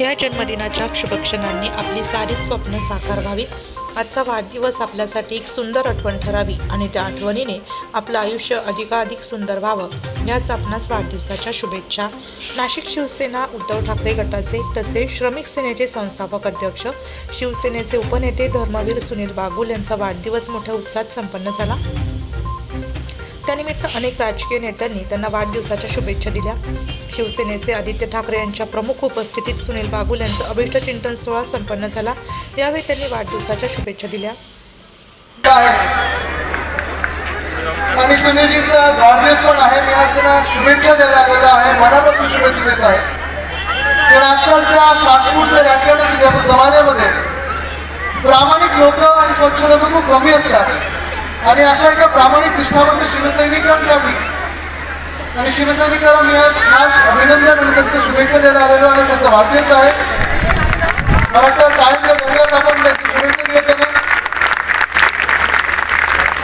या जन्मदिनाच्या शुभक्षणांनी आपली सारी स्वप्न साकार व्हावी. आजचा वाढदिवस आपल्यासाठी एक सुंदर आठवण ठरावी आणि त्या आठवणीने आपलं आयुष्य अधिकाधिक सुंदर व्हावं याच आपणास वाढदिवसाच्या शुभेच्छा. नाशिक शिवसेना उद्धव ठाकरे गटाचे तसेच श्रमिक सेनेचे संस्थापक अध्यक्ष शिवसेनेचे उपनेते धर्मवीर सुनील बागुल यांचा वाढदिवस मोठ्या उत्साहात संपन्न झाला. त्यानिमित्त अनेक राजकीय नेत्यांनी त्यांना वाढदिवसाच्या शुभेच्छा दिल्या. शिवसेनेचे आदित्य ठाकरे यांच्या प्रमुख उपस्थितीत सुनील बागुल यांचा अभिष्ट चिंतन सोहळा संपन्न झाला. यावेळी त्यांनी वाढदिवसाच्या शुभेच्छा दिल्या. आणि सुनीलजींचा वाढदिवस पण आहे. मी आज त्यांना शुभेच्छा द्यायला आलेलो आहे. मनापासून शुभेच्छा देत आहे. पण आजकालच्या फास्टफूडच्या राजकारणाच्या जमान्यामध्ये प्रामाणिक लोक आणि स्वच्छ लोक खूप कमी असतात. आणि अशा एका प्रामाणिक निष्ठावंत शिवसैनिकांसाठी आणि शिवसैनिकांना मी आज खास अभिनंदन आणि त्यांच्या शुभेच्छा द्यायला आलेलो आणि त्यांचा वाढदिवस आहे. मला वाटतं टाइमच्या बदल्यात आपण त्यांची शुभेच्छा दिल्या त्यांना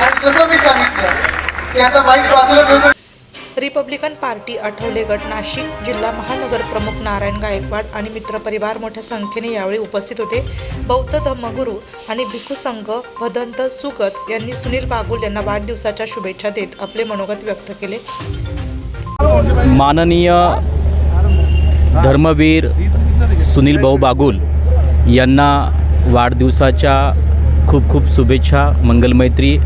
आणि जसं मी सांगितलं की आता बाईक बाजूला ठेवून रिपब्लिकन पार्टी आठवले गट नाशिक जिल्हा महानगर प्रमुख नारायण गायकवाड आणि मित्रपरिवार मोठ्या संख्येने यावेळी उपस्थित होते. बौद्ध धम्मगुरू आणि भिक्खू संघ भदंत सुगत यांनी सुनील बागुल यांना वाढदिवसाच्या शुभेच्छा देत आपले मनोगत व्यक्त केले. माननीय धर्मवीर सुनील भाऊ बागुल यांना वाढदिवसाच्या खूप खूप शुभेच्छा मंगलमैत्री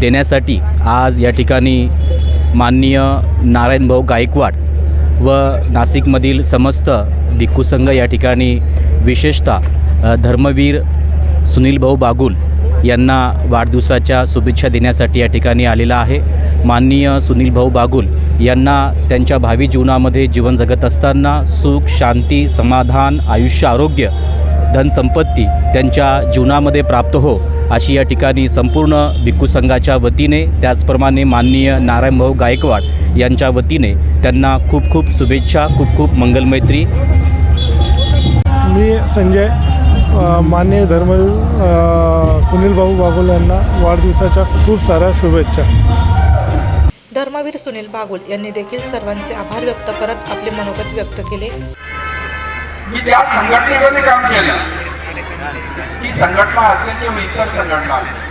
देण्यासाठी आज या ठिकाणी माननीय नारायणभाऊ गायकवाड व नाशिकमधील समस्त भिक्खू संघ या ठिकाणी विशेषतः धर्मवीर सुनीलभाऊ बागुल यांना वाढदिवसाच्या शुभेच्छा देण्यासाठी या ठिकाणी आलेला आहे. माननीय सुनीलभाऊ बागुल यांना त्यांच्या भावी जीवनामध्ये जीवन जगत असताना सुख शांती समाधान आयुष्य आरोग्य धनसंपत्ती त्यांच्या जीवनामध्ये प्राप्त हो अशी या ठिकाणी संपूर्ण भिक्खू संघाच्या वतीने त्याचप्रमाणे माननीय नारायणभाऊ गायकवाड यांच्या वतीने त्यांना खूप खूप शुभेच्छा खूप खूप मंगलमैत्री. मी संजय माननीय धर्म सुनील भाऊ बागुल यांना वाढदिवसाच्या खूप साऱ्या शुभेच्छा. धर्मवीर सुनील बागुल यांनी देखील सर्वांचे आभार व्यक्त करत आपले मनोगत व्यक्त केले. मी ज्या संघटनेमध्ये काम केलं. ती संघटना असेल किंवा इतर संघटना असेल.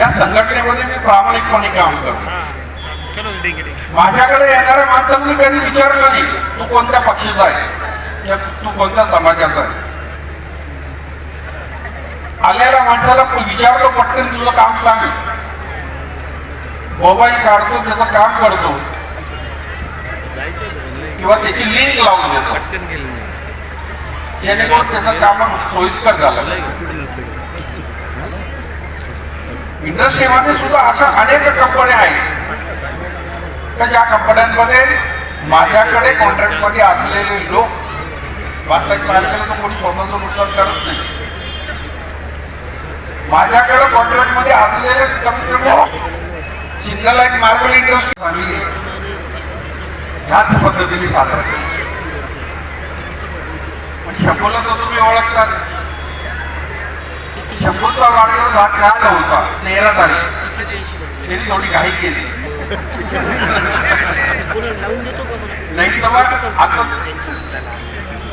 या संघटनेमध्ये मी प्रामाणिकपणे काम करतो. माझ्याकडे येणाऱ्या माणसांनी कधी विचारलं नाही तू कोणत्या पक्षाचा आहे? तू कोणत्या समाजाचा आहे? आलेल्या माणसाला विचारतो पटकन तुझं काम सांग. मोबाईल काढतो त्याचं काम करतो. किंवा त्याची लिंक लावून देतो. जेणेकरून त्याचं काम सोयीस्कर झालं. इंडस्ट्रीमध्ये सुद्धा अशा अनेक कंपन्या आहेत. का ज्या कंपन्यांमध्ये माझ्याकडे कॉन्ट्रॅक्टमध्ये असलेले लोक वास्तविक गेलं तर कोणी स्वतःचं नुकसान करत नाही. माझ्याकडे कॉन्ट्रॅक्टमध्ये असलेलेच कमीत कमी सिंगल लाईन मार्बल इंडस्ट्री ह्याच पद्धतीने साजरा केला पण शंभूला तर तुम्ही ओळखतात शंभूचा वाढदिवस हा काल होता तेरा तारीख. त्यांनी थोडी घाई केली. नाही तर आता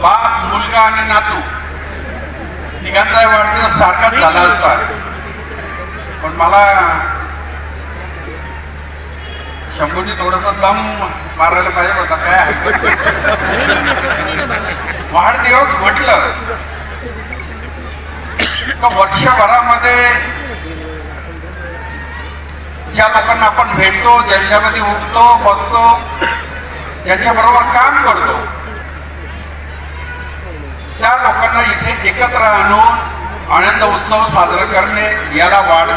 बाप मुलगा आणि नातू तिघांचा वाढदिवस सारखाच झाला असता. पण मला शंभूजी थोडस दम मारायला पाहिजे होता काय? वाढदिवस म्हटलं वर्षभरामध्ये ज्या लोकांना आपण भेटतो ज्यांच्यामध्ये उठतो बसतो ज्यांच्या बरोबर काम करतो त्या लोकांना इथे एकत्र आणून आनंद उत्सव साजरा करणे याला वाढ